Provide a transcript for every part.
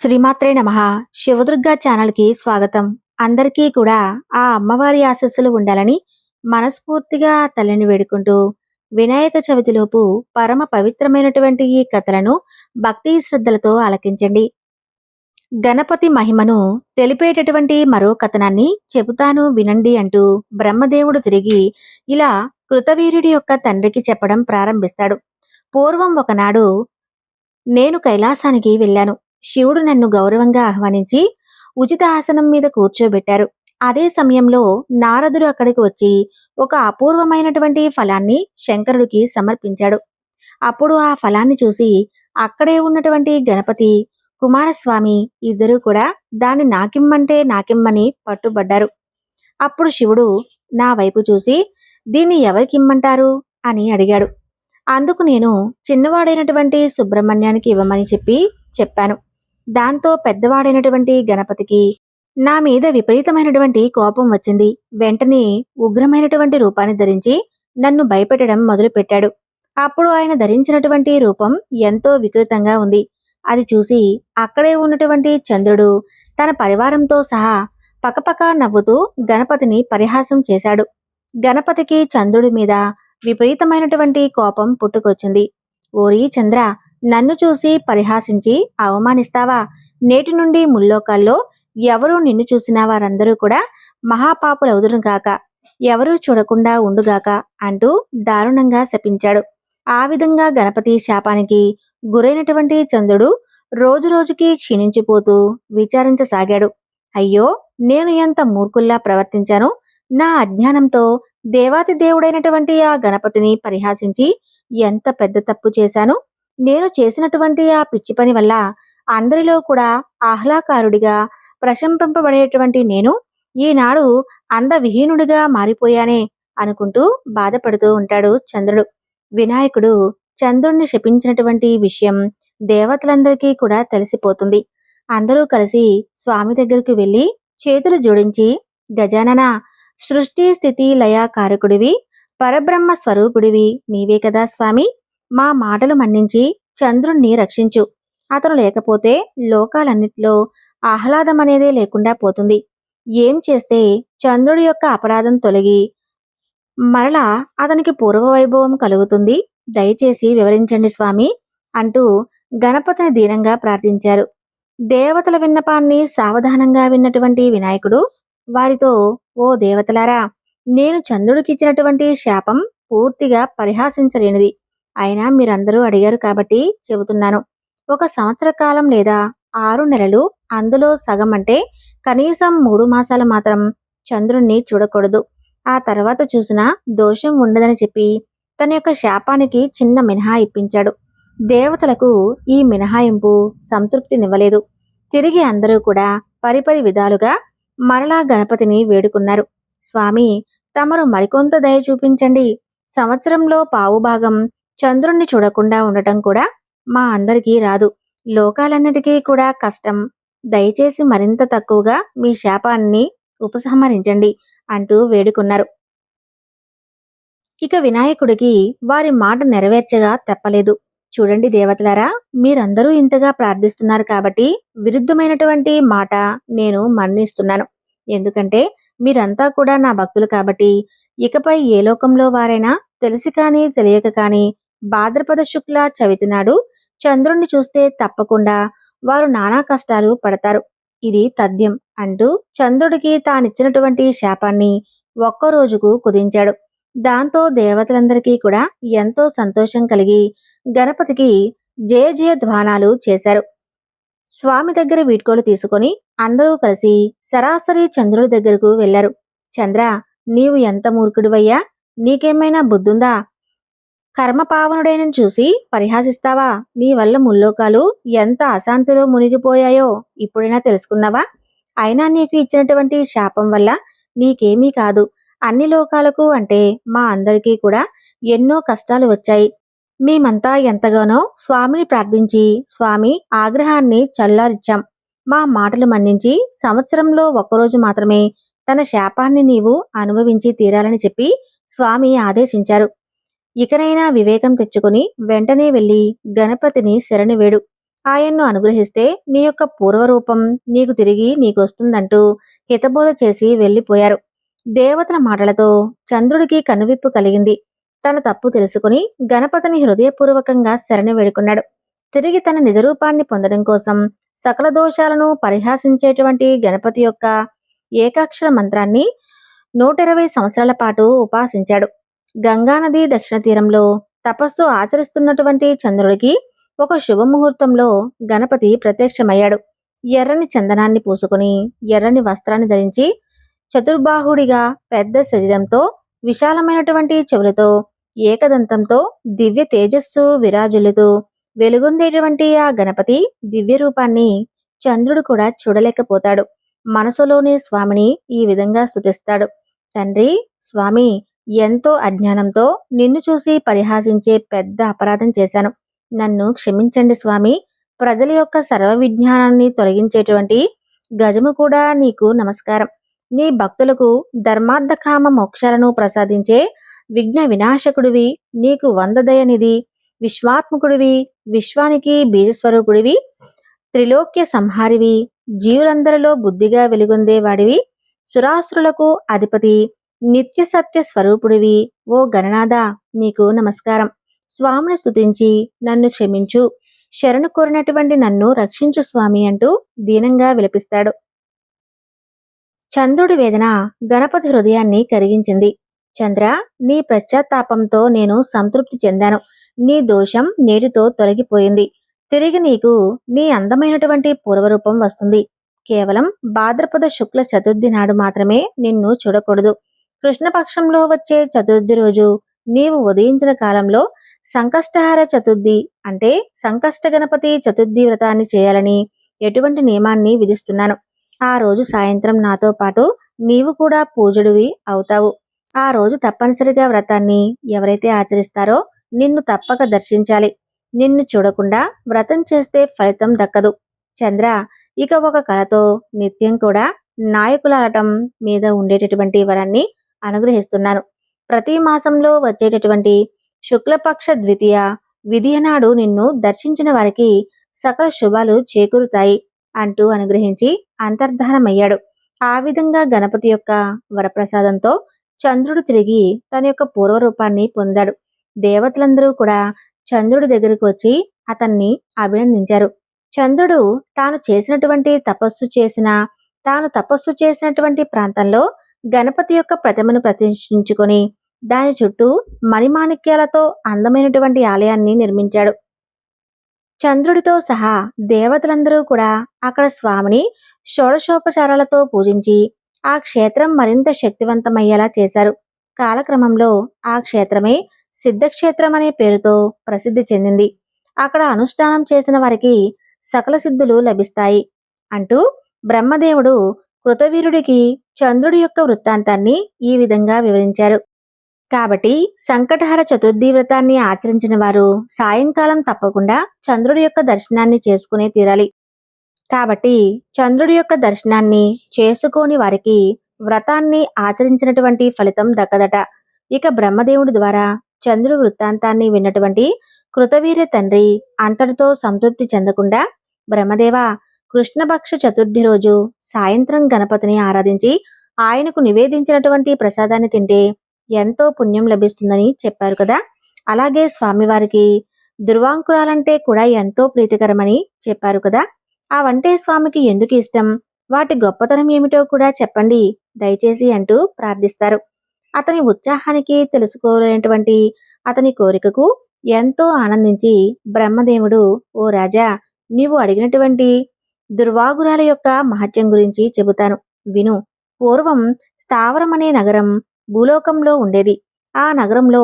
శ్రీమాత్రే నమ. శివదుర్గా ఛానల్కి స్వాగతం. అందరికీ కూడా ఆ అమ్మవారి ఆశస్సులు ఉండాలని మనస్ఫూర్తిగా తల్లిని వేడుకుంటూ వినాయక చవితిలోపు పరమ పవిత్రమైనటువంటి ఈ కథలను భక్తి శ్రద్ధలతో ఆలకించండి. గణపతి మహిమను తెలిపేటటువంటి మరో కథనాన్ని చెబుతాను వినండి అంటూ బ్రహ్మదేవుడు తిరిగి ఇలా కృతవీరుడి యొక్క తండ్రికి చెప్పడం ప్రారంభిస్తాడు. పూర్వం ఒకనాడు నేను కైలాసానికి వెళ్ళాను. శివుడు నన్ను గౌరవంగా ఆహ్వానించి ఉచిత ఆసనం మీద కూర్చోబెట్టారు. అదే సమయంలో నారదుడు అక్కడికి వచ్చి ఒక అపూర్వమైనటువంటి ఫలాన్ని శంకరుడికి సమర్పించాడు. అప్పుడు ఆ ఫలాన్ని చూసి అక్కడే ఉన్నటువంటి గణపతి కుమారస్వామి ఇద్దరూ కూడా దాన్ని నాకిమ్మంటే నాకిమ్మని పట్టుబడ్డారు. అప్పుడు శివుడు నా వైపు చూసి దీన్ని ఎవరికిమ్మంటారు అని అడిగాడు. అందుకు నేను చిన్నవాడైనటువంటి సుబ్రహ్మణ్యానికి ఇవ్వమని చెప్పి చెప్పాను. దాంతో పెద్దవాడైనటువంటి గణపతికి నా మీద విపరీతమైనటువంటి కోపం వచ్చింది. వెంటనే ఉగ్రమైనటువంటి రూపాన్ని ధరించి నన్ను భయపెట్టడం మొదలుపెట్టాడు. అప్పుడు ఆయన ధరించినటువంటి రూపం ఎంతో వికృతంగా ఉంది. అది చూసి అక్కడే ఉన్నటువంటి చంద్రుడు తన పరివారంతో సహా పకపక నవ్వుతూ గణపతిని పరిహాసం చేశాడు. గణపతికి చంద్రుడి మీద విపరీతమైనటువంటి కోపం పుట్టుకొచ్చింది. ఓరి చంద్ర నన్ను చూసి పరిహాసించి అవమానిస్తావా? నేటి నుండి ముల్లోకాల్లో ఎవరూ నిన్ను చూసిన వారందరూ కూడా మహాపాపులవుదురు గాక. ఎవరూ చూడకుండా ఉండుగాక అంటూ దారుణంగా శపించాడు. ఆ విధంగా గణపతి శాపానికి గురైనటువంటి చంద్రుడు రోజురోజుకి క్షీణించిపోతూ విచారించసాగాడు. అయ్యో నేను ఎంత మూర్ఖుల్లా ప్రవర్తించాను? నా అజ్ఞానంతో దేవాతి దేవుడైనటువంటి ఆ గణపతిని పరిహాసించి ఎంత పెద్ద తప్పు చేశాను? నేను చేసినటువంటి ఆ పిచ్చి పని వల్ల అందరిలో కూడా ఆహ్లాకారుడిగా ప్రశంపింపబడేటువంటి నేను ఈనాడు అందవిహీనుడిగా మారిపోయానే అనుకుంటూ బాధపడుతూ ఉంటాడు చంద్రుడు. వినాయకుడు చంద్రుణ్ణి శపించినటువంటి విషయం దేవతలందరికీ కూడా తెలిసిపోతుంది. అందరూ కలిసి స్వామి దగ్గరికి వెళ్ళి చేతులు జోడించి గజానన సృష్టి స్థితి లయాకారకుడివి పరబ్రహ్మ స్వరూపుడివి నీవే కదా స్వామి మా మాటలు మన్నించి చంద్రుణ్ణి రక్షించు. అతను లేకపోతే లోకాలన్నిట్లో ఆహ్లాదం అనేదే లేకుండా పోతుంది. ఏం చేస్తే చంద్రుడి యొక్క అపరాధం తొలగి మరలా అతనికి పూర్వ వైభవం కలుగుతుంది? దయచేసి వివరించండి స్వామి అంటూ గణపతిని దీనంగా ప్రార్థించారు. దేవతల విన్నపాన్ని సావధానంగా విన్నటువంటి వినాయకుడు వారితో ఓ దేవతలారా నేను చంద్రుడికిచ్చినటువంటి శాపం పూర్తిగా పరిహాసించలేనిది. అయినా మీరందరూ అడిగారు కాబట్టి చెబుతున్నాను. ఒక సంవత్సర కాలం లేదా ఆరు నెలలు అందులో సగం అంటే కనీసం మూడు మాసాలు మాత్రం చంద్రుణ్ణి చూడకూడదు. ఆ తర్వాత చూసినా దోషం ఉండదని చెప్పి తన యొక్క శాపానికి చిన్న మినహా ఇప్పించాడు. దేవతలకు ఈ మినహాయింపు సంతృప్తినివ్వలేదు తిరిగి అందరూ కూడా పరిపరి విధాలుగా మరలా గణపతిని వేడుకున్నారు. స్వామి తమరు మరికొంత దయ చూపించండి. సంవత్సరంలో పావు భాగం చంద్రుణ్ణి చూడకుండా ఉండటం కూడా మా అందరికీ రాదు. లోకాలన్నిటికీ కూడా కష్టం. దయచేసి మరింత తక్కువగా మీ శాపాన్ని ఉపసంహరించండి అంటూ వేడుకున్నారు. ఇక వినాయకుడికి వారి మాట నెరవేర్చగా తెప్పలేదు. చూడండి దేవతలారా మీరందరూ ఇంతగా ప్రార్థిస్తున్నారు కాబట్టి విరుద్ధమైనటువంటి మాట నేను మన్నిస్తున్నాను. ఎందుకంటే మీరంతా కూడా నా భక్తులు కాబట్టి ఇకపై ఏ లోకంలో వారైనా తెలిసి కానీ తెలియక కానీ భాద్రపద శుక్ల చవితి నాడు చంద్రుణ్ణి చూస్తే తప్పకుండా వారు నానా కష్టాలు పడతారు. ఇది తథ్యం అంటూ చంద్రుడికి తానిచ్చినటువంటి శాపాన్ని ఒక్క రోజుకు కుదించాడు. దాంతో దేవతలందరికీ కూడా ఎంతో సంతోషం కలిగి గణపతికి జయ జయ ధ్వానాలు చేశారు. స్వామి దగ్గర వీడ్కోలు తీసుకొని అందరూ కలిసి సరాసరి చంద్రుడి దగ్గరకు వెళ్ళారు చంద్ర నీవు ఎంత మూర్ఖుడివయ్యా? నీకేమైనా బుద్ధుందా? కర్మపావనుడైన చూసి పరిహాసిస్తావా? నీ వల్ల ముల్లోకాలు ఎంత అశాంతిలో మునిగిపోయాయో ఇప్పుడైనా తెలుసుకున్నావా? అయినా నీకు ఇచ్చినటువంటి శాపం వల్ల నీకేమీ కాదు. అన్ని లోకాలకు అంటే మా అందరికీ కూడా ఎన్నో కష్టాలు వచ్చాయి. మేమంతా ఎంతగానో స్వామిని ప్రార్థించి స్వామి ఆగ్రహాన్ని చల్లారిచ్చాం. మా మాటలు మన్నించి సంవత్సరంలో ఒక్కరోజు మాత్రమే తన శాపాన్ని నీవు అనుభవించి తీరాలని చెప్పి స్వామి ఆదేశించారు. ఇకనైనా వివేకం తెచ్చుకుని వెంటనే వెళ్ళి గణపతిని శరణి వేడు. ఆయన్ను అనుగ్రహిస్తే నీ యొక్క పూర్వరూపం నీకు తిరిగి నీకొస్తుందంటూ హితబోధ చేసి వెళ్ళిపోయారు. దేవతల మాటలతో చంద్రుడికి కనువిప్పు కలిగింది. తన తప్పు తెలుసుకుని గణపతిని హృదయపూర్వకంగా శరణి వేడుకున్నాడు. తిరిగి తన నిజరూపాన్ని పొందడం కోసం సకల దోషాలను పరిహాసించేటువంటి గణపతి యొక్క ఏకాక్షర మంత్రాన్ని నూట ఇరవై సంవత్సరాల పాటు ఉపాసించాడు. గంగానది దక్షిణ తీరంలో తపస్సు ఆచరిస్తున్నటువంటి చంద్రుడికి ఒక శుభముహూర్తంలో గణపతి ప్రత్యక్షమయ్యాడు. ఎర్రని చందనాన్ని పూసుకుని ఎర్రని వస్త్రాన్ని ధరించి చతుర్బాహుడిగా పెద్ద శరీరంతో విశాలమైనటువంటి చెవులతో ఏకదంతంతో దివ్య తేజస్సు విరాజులుతూ వెలుగొందేటువంటి ఆ గణపతి దివ్య రూపాన్ని చంద్రుడు కూడా చూడలేకపోతాడు. మనసులోనే స్వామిని ఈ విధంగా స్తుతిస్తాడు. తండ్రి స్వామి ఎంతో అజ్ఞానంతో నిన్ను చూసి పరిహాసించే పెద్ద అపరాధం చేశాను. నన్ను క్షమించండి స్వామి. ప్రజల యొక్క సర్వ విజ్ఞానాన్ని తొలగించేటువంటి గజము కూడా నీకు నమస్కారం. నీ భక్తులకు ధర్మార్థకామ మోక్షాలను ప్రసాదించే విఘ్న వినాశకుడివి నీకు వందదయనిధి విశ్వాత్మకుడివి విశ్వానికి బీజస్వరూపుడివి త్రిలోక్య సంహారివి జీవులందరిలో బుద్ధిగా వెలుగొందేవాడివి సురాసురులకు అధిపతి నిత్య సత్య స్వరూపుడివి. ఓ గణనాథ నీకు నమస్కారం. స్వామిని స్థుతించి నన్ను క్షమించు. శరణు కోరినటువంటి నన్ను రక్షించు స్వామి అంటూ దీనంగా విలపిస్తాడు. చంద్రుడి వేదన గణపతి హృదయాన్ని కరిగించింది. చంద్ర నీ పశ్చాత్తాపంతో నేను సంతృప్తి చెందాను. నీ దోషం నేటితో తొలగిపోయింది. తిరిగి నీకు నీ అందమైనటువంటి పూర్వరూపం వస్తుంది. కేవలం భాద్రపద శుక్ల చతుర్థి నాడు మాత్రమే నిన్ను చూడకూడదు. కృష్ణపక్షంలో వచ్చే చతుర్థి రోజు నీవు ఉదయించిన కాలంలో సంకష్టహార చతుర్థి అంటే సంకష్ట గణపతి చతుర్థి వ్రతాన్ని చేయాలని ఎటువంటి నియమాన్ని విధిస్తున్నాను. ఆ రోజు సాయంత్రం నాతో పాటు నీవు కూడా పూజుడివి అవుతావు. ఆ రోజు తప్పనిసరిగా వ్రతాన్ని ఎవరైతే ఆచరిస్తారో నిన్ను తప్పక దర్శించాలి. నిన్ను చూడకుండా వ్రతం చేస్తే ఫలితం దక్కదు. చంద్ర ఇక ఒక కళతో నిత్యం కూడా నాయకులాటం మీద ఉండేటటువంటి వరాన్ని అనుగ్రహిస్తున్నాను ప్రతి మాసంలో వచ్చేటటువంటి శుక్లపక్ష ద్వితీయ విధియ నాడు నిన్ను దర్శించిన వారికి సకల శుభాలు చేకూరుతాయి అంటూ అనుగ్రహించి అంతర్ధానమయ్యాడు. ఆ విధంగా గణపతి యొక్క వరప్రసాదంతో చంద్రుడు తిరిగి తన యొక్క పూర్వరూపాన్ని పొందాడు. దేవతలందరూ కూడా చంద్రుడి దగ్గరకు వచ్చి అతన్ని అభినందించారు. చంద్రుడు తాను చేసినటువంటి తపస్సు చేసిన తాను తపస్సు చేసినటువంటి ప్రాంతంలో గణపతి యొక్క ప్రతిమను ప్రతిష్ఠించుకొని దాని చుట్టూ మణిమాణిక్యాలతో అందమైనటువంటి ఆలయాన్ని నిర్మించాడు. చంద్రుడితో సహా దేవతలందరూ కూడా అక్కడ స్వామిని షోడశోపచారాలతో పూజించి ఆ క్షేత్రం మరింత శక్తివంతమయ్యేలా చేశారు. కాలక్రమంలో ఆ క్షేత్రమే సిద్ధక్షేత్రం అనే పేరుతో ప్రసిద్ధి చెందింది. అక్కడ అనుష్ఠానం చేసిన వారికి సకల సిద్ధులు లభిస్తాయి. అంటూ బ్రహ్మదేవుడు కృతవీరుడికి చంద్రుడి యొక్క వృత్తాంతాన్ని ఈ విధంగా వివరించారు. కాబట్టి సంకటహర చతుర్థి వ్రతాన్ని ఆచరించిన వారు సాయంకాలం తప్పకుండా చంద్రుడి యొక్క దర్శనాన్ని చేసుకునే తీరాలి. కాబట్టి చంద్రుడి యొక్క దర్శనాన్ని చేసుకోని వారికి వ్రతాన్ని ఆచరించినటువంటి ఫలితం దక్కదట. ఇక బ్రహ్మదేవుడి ద్వారా చంద్రుడి వృత్తాంతాన్ని విన్నటువంటి కృతవీర్య తండ్రి అంతటితో సంతృప్తి చెందకుండా బ్రహ్మదేవ కృష్ణపక్ష చతుర్థి రోజు సాయంత్రం గణపతిని ఆరాధించి ఆయనకు నివేదించినటువంటి ప్రసాదాన్ని తింటే ఎంతో పుణ్యం లభిస్తుందని చెప్పారు కదా. అలాగే స్వామివారికి దుర్వాంకురాలంటే కూడా ఎంతో ప్రీతికరమని చెప్పారు కదా. అవంటే స్వామికి ఎందుకు ఇష్టం? వాటి గొప్పతనం ఏమిటో కూడా చెప్పండి దయచేసి అంటూ ప్రార్థిస్తారు. అతని ఉత్సాహానికి తెలుసుకోలేనటువంటి అతని కోరికకు ఎంతో ఆనందించి బ్రహ్మదేవుడు ఓ రాజా నీవు అడిగినటువంటి దుర్వాగురాల యొక్క మహత్యం గురించి చెబుతాను. విను పూర్వం స్థావరం అనే నగరం భూలోకంలో ఉండేది. ఆ నగరంలో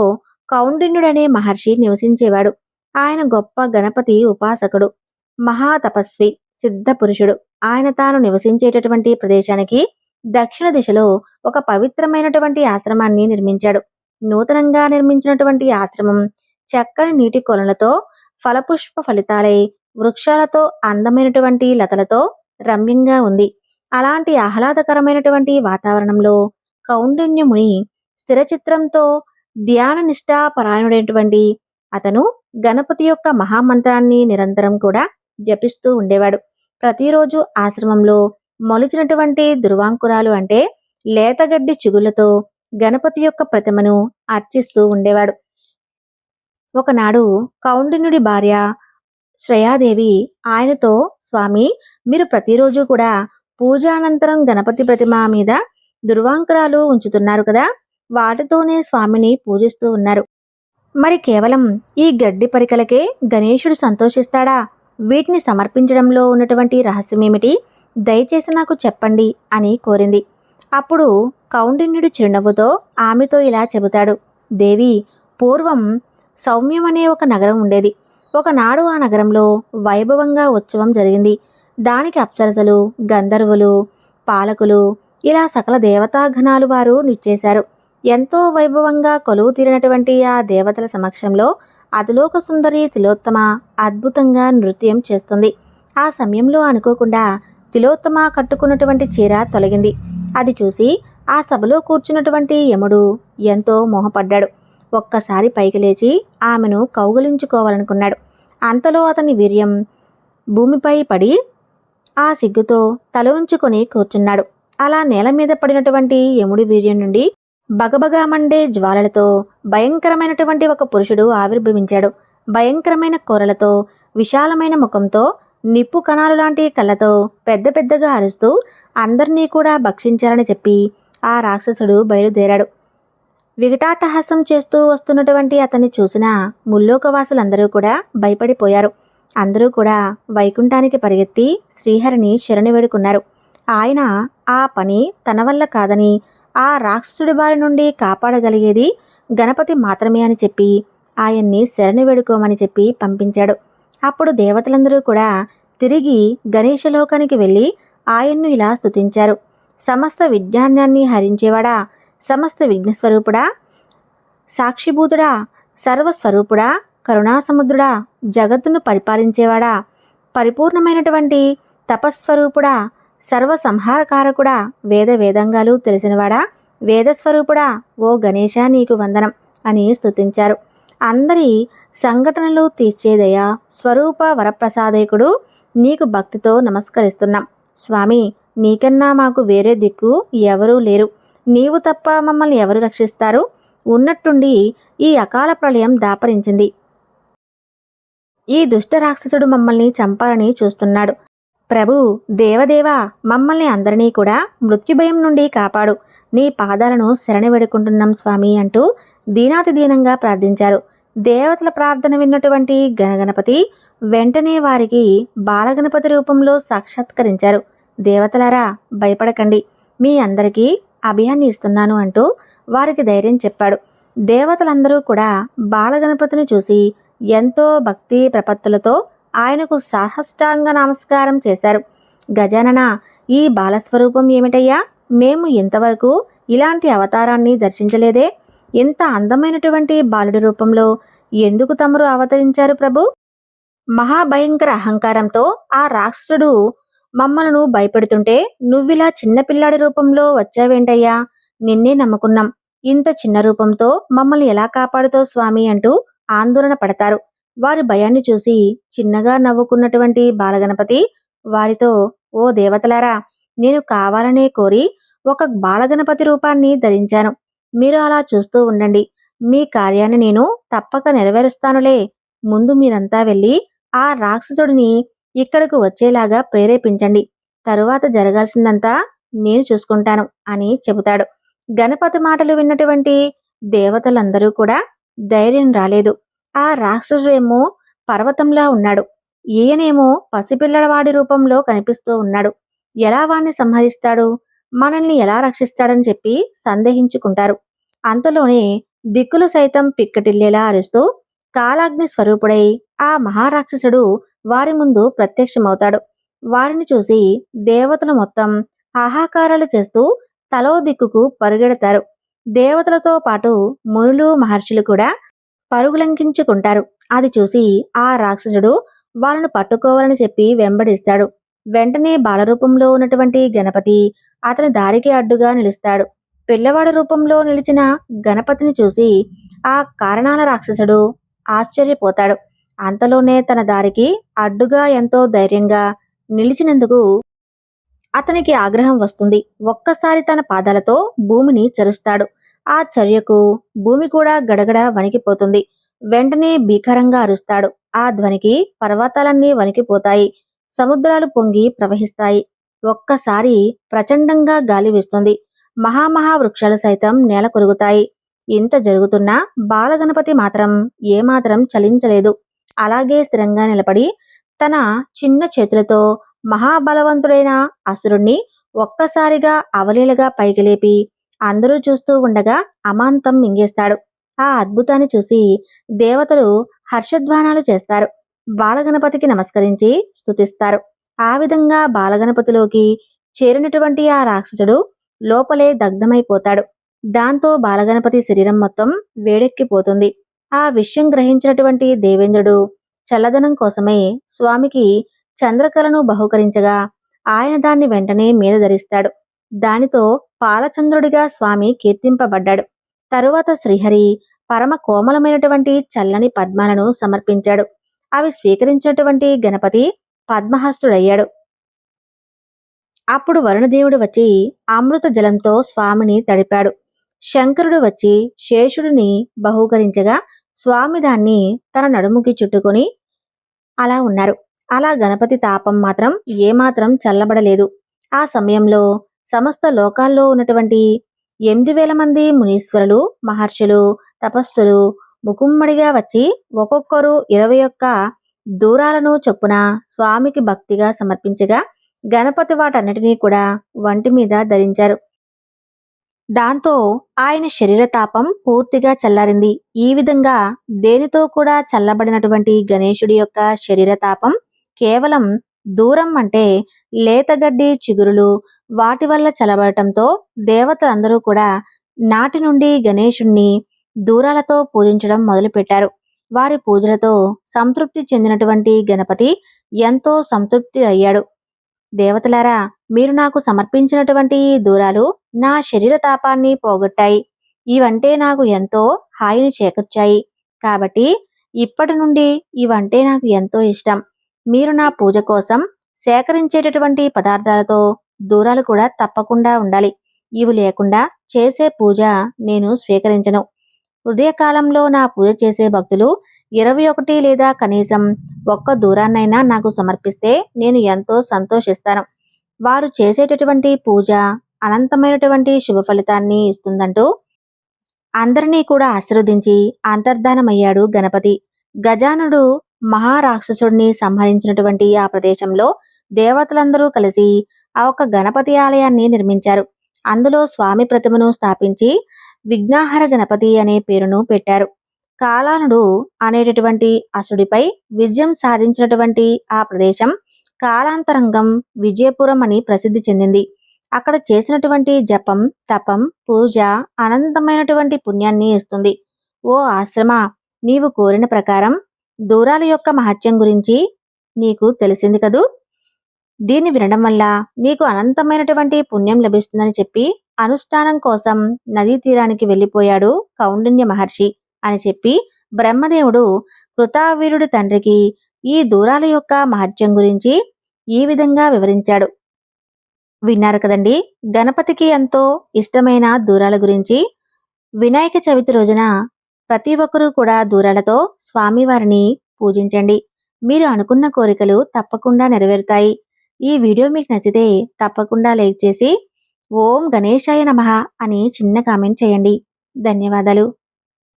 కౌండిన్యుడనే మహర్షి నివసించేవాడు. ఆయన గొప్ప గణపతి ఉపాసకుడు మహాతపస్వి సిద్ధ పురుషుడు. ఆయన తాను నివసించేటటువంటి ప్రదేశానికి దక్షిణ దిశలో ఒక పవిత్రమైనటువంటి ఆశ్రమాన్ని నిర్మించాడు. నూతనంగా నిర్మించినటువంటి ఆశ్రమం చక్కని నీటి కొలనులతో ఫలపుష్ప ఫలితాలై వృక్షాలతో అందమైనటువంటి లతలతో రమ్యంగా ఉంది. అలాంటి ఆహ్లాదకరమైనటువంటి వాతావరణంలో కౌండిన్యముని స్థిరచిత్రంతో ధ్యాన నిష్ఠాపరాయణుడైనటువంటి అతను గణపతి యొక్క మహామంత్రాన్ని నిరంతరం కూడా జపిస్తూ ఉండేవాడు. ప్రతిరోజు ఆశ్రమంలో మొలిచినటువంటి దుర్వాంకురాలు అంటే లేతగడ్డి చిగుళ్ళతో గణపతి యొక్క ప్రతిమను అర్చిస్తూ ఉండేవాడు. ఒకనాడు కౌండిన్యుడి భార్య శ్రేయాదేవి ఆయనతో స్వామి మీరు ప్రతిరోజు కూడా పూజానంతరం గణపతి ప్రతిమ మీద దుర్వాంకరాలు ఉంచుతున్నారు కదా? వాటితోనే స్వామిని పూజిస్తూ ఉన్నారు. మరి కేవలం ఈ గడ్డి పరికలకే గణేశుడు సంతోషిస్తాడా? వీటిని సమర్పించడంలో ఉన్నటువంటి రహస్యమేమిటి? దయచేసి నాకు చెప్పండి అని కోరింది. అప్పుడు కౌండిన్యుడు చిరునవ్వుతో ఆమెతో ఇలా చెబుతాడు దేవి పూర్వం సౌమ్యం అనే ఒక నగరం ఉండేది. ఒకనాడు ఆ నగరంలో వైభవంగా ఉత్సవం జరిగింది. దానికి అప్సరసలు గంధర్వులు పాలకులు ఇలా సకల దేవతాఘనాలు వారు నిచ్చేశారు. ఎంతో వైభవంగా కొలువు తీరినటువంటి ఆ దేవతల సమక్షంలో అతిలోక సుందరి తిలోత్తమ అద్భుతంగా నృత్యం చేస్తుంది. ఆ సమయంలో అనుకోకుండా తిలోత్తమ కట్టుకున్నటువంటి చీర తొలగింది. అది చూసి ఆ సభలో కూర్చున్నటువంటి యముడు ఎంతో మోహపడ్డాడు. ఒక్కసారి పైకి లేచి ఆమెను కౌగలించుకోవాలనుకున్నాడు. అంతలో అతని వీర్యం భూమిపై పడి ఆ సిగ్గుతో తల ఉంచుకొని కూర్చున్నాడు. అలా నేల మీద పడినటువంటి యముడి వీర్యం నుండి బగబగా మండే జ్వాలలతో భయంకరమైనటువంటి ఒక పురుషుడు ఆవిర్భవించాడు. భయంకరమైన కూరలతో విశాలమైన ముఖంతో నిప్పు కణాలు లాంటి కళ్ళతో పెద్ద పెద్దగా అరుస్తూ అందరినీ కూడా భక్షించాలని చెప్పి ఆ రాక్షసుడు బయలుదేరాడు. విఘటాటహాసం చేస్తూ వస్తున్నటువంటి అతన్ని చూసిన ముల్లోకవాసులందరూ కూడా భయపడిపోయారు. అందరూ కూడా వైకుంఠానికి పరిగెత్తి శ్రీహరిని శరణి వేడుకున్నారు. ఆయన ఆ పని తన వల్ల కాదని ఆ రాక్షసుడి బారి నుండి కాపాడగలిగేది గణపతి మాత్రమే అని చెప్పి ఆయన్ని శరణి వేడుకోమని చెప్పి పంపించాడు. అప్పుడు దేవతలందరూ కూడా తిరిగి గణేశలోకానికి వెళ్ళి ఆయన్ను ఇలా స్తుతించారు. సమస్త విజ్ఞానాన్ని హరించేవాడా? సమస్త విఘ్నస్వరూపుడా సాక్షిభూతుడా సర్వస్వరూపుడా కరుణాసముద్రుడా జగత్తును పరిపాలించేవాడా పరిపూర్ణమైనటువంటి తపస్వరూపుడా సర్వసంహారకారకుడా వేద వేదంగాలు తెలిసినవాడా వేదస్వరూపుడా ఓ గణేశ నీకు వందనం అని స్తుతించారు. అందరి సంఘటనలు తీర్చేదయ స్వరూప వరప్రసాదయకుడు నీకు భక్తితో నమస్కరిస్తున్నాం. స్వామి నీకన్నా మాకు వేరే దిక్కు ఎవరూ లేరు. నీవు తప్ప మమ్మల్ని ఎవరు రక్షిస్తారు? ఉన్నట్టుండి ఈ అకాల ప్రళయం దాపరించింది. ఈ దుష్ట రాక్షసుడు మమ్మల్ని చంపాలని చూస్తున్నాడు. ప్రభు దేవదేవా మమ్మల్ని అందరినీ కూడా మృత్యుభయం నుండి కాపాడు. నీ పాదాలను శరణి వేడుకుంటున్నాం స్వామి అంటూ దీనాతి దీనంగా ప్రార్థించారు. దేవతల ప్రార్థన విన్నటువంటి గణగణపతి వెంటనే వారికి బాలగణపతి రూపంలో సాక్షాత్కరించారు. దేవతలారా భయపడకండి. మీ అందరికీ అభయాన్ని ఇస్తున్నాను అంటూ వారికి ధైర్యం చెప్పాడు. దేవతలందరూ కూడా బాలగణపతిని చూసి ఎంతో భక్తి ప్రపత్తులతో ఆయనకు సాహష్టాంగ నమస్కారం చేశారు. గజానన ఈ బాలస్వరూపం ఏమిటయ్యా? మేము ఇంతవరకు ఇలాంటి అవతారాన్ని దర్శించలేదే. ఇంత అందమైనటువంటి బాలుడి రూపంలో ఎందుకు తమరు అవతరించారు ప్రభు? మహాభయంకర అహంకారంతో ఆ రాక్షసుడు మమ్మలను భయపెడుతుంటే నువ్విలా చిన్నపిల్లాడి రూపంలో వచ్చావేంటయ్యా? నిన్నే నమ్ముకున్నాం. ఇంత చిన్న రూపంతో మమ్మల్ని ఎలా కాపాడుతావు స్వామి అంటూ ఆందోళన పడతారు. వారి భయాన్ని చూసి చిన్నగా నవ్వుకున్నటువంటి బాలగణపతి వారితో ఓ దేవతలారా నేను కావాలనే కోరి ఒక బాలగణపతి రూపాన్ని ధరించాను. మీరు అలా చూస్తూ ఉండండి. మీ కార్యాన్ని నేను తప్పక నెరవేరుస్తానులే. ముందు మీరంతా వెళ్ళి ఆ రాక్షసుడిని ఇక్కడకు వచ్చేలాగా ప్రేరేపించండి. తరువాత జరగాల్సిందంతా నేను చూసుకుంటాను అని చెబుతాడు. గణపతి మాటలు విన్నటువంటి దేవతలందరూ కూడా ధైర్యం రాలేదు. ఆ రాక్షసుడేమో పర్వతంలా ఉన్నాడు. ఈయనేమో పసిపిల్లవాడి రూపంలో కనిపిస్తూ ఉన్నాడు. ఎలా వాణ్ణి సంహరిస్తాడు? మనల్ని ఎలా రక్షిస్తాడని చెప్పి సందేహించుకుంటారు. అంతలోనే దిక్కులు సైతం పిక్కటిల్లేలా అరుస్తూ కాలాగ్ని స్వరూపుడై ఆ మహారాక్షసుడు వారి ముందు ప్రత్యక్షమవుతాడు. వారిని చూసి దేవతలు మొత్తం హాహాకారాలు చేస్తూ తలో దిక్కుకు పరుగెడతారు. దేవతలతో పాటు మునులు మహర్షులు కూడా పరుగులంకించుకుంటారు అది చూసి ఆ రాక్షసుడు వాళ్ళను పట్టుకోవాలని చెప్పి వెంబడిస్తాడు. వెంటనే బాలరూపంలో ఉన్నటువంటి గణపతి అతని దారికి అడ్డుగా నిలుస్తాడు. పిల్లవాడి రూపంలో నిలిచిన గణపతిని చూసి ఆ కారణాల రాక్షసుడు ఆశ్చర్యపోతాడు. అంతలోనే తన దారికి అడ్డుగా ఎంతో ధైర్యంగా నిలిచినందుకు అతనికి ఆగ్రహం వస్తుంది. ఒక్కసారి తన పాదాలతో భూమిని చరుస్తాడు. ఆ చర్యకు భూమి కూడా గడగడ వణికిపోతుంది. వెంటనే భీకరంగా అరుస్తాడు. ఆ ధ్వనికి పర్వతాలన్నీ వణికిపోతాయి. సముద్రాలు పొంగి ప్రవహిస్తాయి. ఒక్కసారి ప్రచండంగా గాలి వీస్తుంది. మహామహా వృక్షాలు సైతం నేల కొరుగుతాయి ఇంత జరుగుతున్నా బాలగణపతి మాత్రం ఏమాత్రం చలించలేదు. అలాగే స్థిరంగా నిలబడి తన చిన్న చేతులతో మహాబలవంతుడైన అసురుణ్ణి ఒక్కసారిగా అవలీలగా పైకి లేపి అందరూ చూస్తూ ఉండగా అమాంతం మింగేస్తాడు. ఆ అద్భుతాన్ని చూసి దేవతలు హర్షధ్వానాలు చేస్తారు. బాలగణపతికి నమస్కరించి స్థుతిస్తారు ఆ విధంగా బాలగణపతిలోకి చేరినటువంటి ఆ రాక్షసుడు లోపలే దగ్ధమైపోతాడు. దాంతో బాలగణపతి శరీరం మొత్తం వేడెక్కిపోతుంది. ఆ విషయం గ్రహించినటువంటి దేవేంద్రుడు చల్లదనం కోసమే స్వామికి చంద్రకళను బహుకరించగా ఆయన దాన్ని వెంటనే మీద ధరిస్తాడు. దానితో పాలచంద్రుడిగా స్వామి కీర్తింపబడ్డాడు. తరువాత శ్రీహరి పరమ కోమలమైనటువంటి చల్లని పద్మాలను సమర్పించాడు. అవి స్వీకరించినటువంటి గణపతి పద్మహస్తుడయ్యాడు. అప్పుడు వరుణదేవుడు వచ్చి అమృత జలంతో స్వామిని తడిపాడు. శంకరుడు వచ్చి శేషుడిని బహూకరించగా స్వామి దాన్ని తన నడుముకి చుట్టుకొని అలా ఉన్నారు. అలా గణపతి తాపం మాత్రం ఏమాత్రం చల్లబడలేదు. ఆ సమయంలో సమస్త లోకాల్లో ఉన్నటువంటి ఎనిమిది వేల మంది మునీశ్వరులు మహర్షులు తపస్సులు ముకుమ్మడిగా వచ్చి ఒక్కొక్కరు ఇరవై ఒక్క దూరాలను చొప్పున స్వామికి భక్తిగా సమర్పించగా గణపతి వాటన్నిటినీ కూడా వంటి మీద ధరించారు. దాంతో ఆయన శరీర తాపం పూర్తిగా చల్లారింది. ఈ విధంగా దేనితో కూడా చల్లబడినటువంటి గణేశుడి యొక్క శరీర తాపం కేవలం దూరం అంటే లేతగడ్డి చిగురులు వాటి వల్ల చల్లబడటంతో దేవతలందరూ కూడా నాటి నుండి గణేశుణ్ణి దూరాలతో పూజించడం మొదలుపెట్టారు. వారి పూజలతో సంతృప్తి చెందినటువంటి గణపతి ఎంతో సంతృప్తి అయ్యాడు. దేవతలారా మీరు నాకు సమర్పించినటువంటి ఈ దూరాలు నా శరీర తాపాన్ని పోగొట్టాయి. ఇవంటే నాకు ఎంతో హాయిని చేకూర్చాయి. కాబట్టి ఇప్పటి నుండి ఇవంటే నాకు ఎంతో ఇష్టం. మీరు నా పూజ కోసం సేకరించేటటువంటి పదార్థాలతో దూరాలు కూడా తప్పకుండా ఉండాలి. ఇవి లేకుండా చేసే పూజ నేను స్వీకరించను. హృదయకాలంలో నా పూజ చేసే భక్తులు ఇరవై ఒకటి లేదా కనీసం ఒక్క దూరాన్నైనా నాకు సమర్పిస్తే నేను ఎంతో సంతోషిస్తాను. వారు చేసేటటువంటి పూజ అనంతమైనటువంటి శుభ ఫలితాన్ని ఇస్తుందంటూ అందరినీ కూడా ఆశీర్వదించి అంతర్ధానమయ్యాడు గణపతి. గజానుడు మహారాక్షసుడిని సంహరించినటువంటి ఆ ప్రదేశంలో దేవతలందరూ కలిసి ఆ ఒక గణపతి ఆలయాన్ని నిర్మించారు. అందులో స్వామి ప్రతిమను స్థాపించి విఘ్నాహర గణపతి అనే పేరును పెట్టారు. కాలానుడు అనేటటువంటి అసుడిపై విజయం సాధించినటువంటి ఆ ప్రదేశం కాలాంతరంగం విజయపురం అని ప్రసిద్ధి చెందింది. అక్కడ చేసినటువంటి జపం తపం పూజ అనంతమైనటువంటి పుణ్యాన్ని ఇస్తుంది. ఓ ఆశ్రమ నీవు కోరిన ప్రకారం దూరాల యొక్క మహత్యం గురించి నీకు తెలిసింది కదూ? దీన్ని వినడం వల్ల నీకు అనంతమైనటువంటి పుణ్యం లభిస్తుందని చెప్పి అనుష్ఠానం కోసం నదీ తీరానికి వెళ్ళిపోయాడు కౌండిన్య మహర్షి. అని చెప్పి బ్రహ్మదేవుడు కృతావీరుడి తండ్రికి ఈ దూరాల యొక్క మహత్యం గురించి ఈ విధంగా వివరించాడు. విన్నారు కదండి గణపతికి ఎంతో ఇష్టమైన దూరాల గురించి. వినాయక చవితి రోజున ప్రతి ఒక్కరూ కూడా దూరాలతో స్వామివారిని పూజించండి. మీరు అనుకున్న కోరికలు తప్పకుండా నెరవేరుతాయి. ఈ వీడియో మీకు నచ్చితే తప్పకుండా లైక్ చేసి ఓం గణేశాయ నమః అని చిన్న కామెంట్ చేయండి. ధన్యవాదాలు.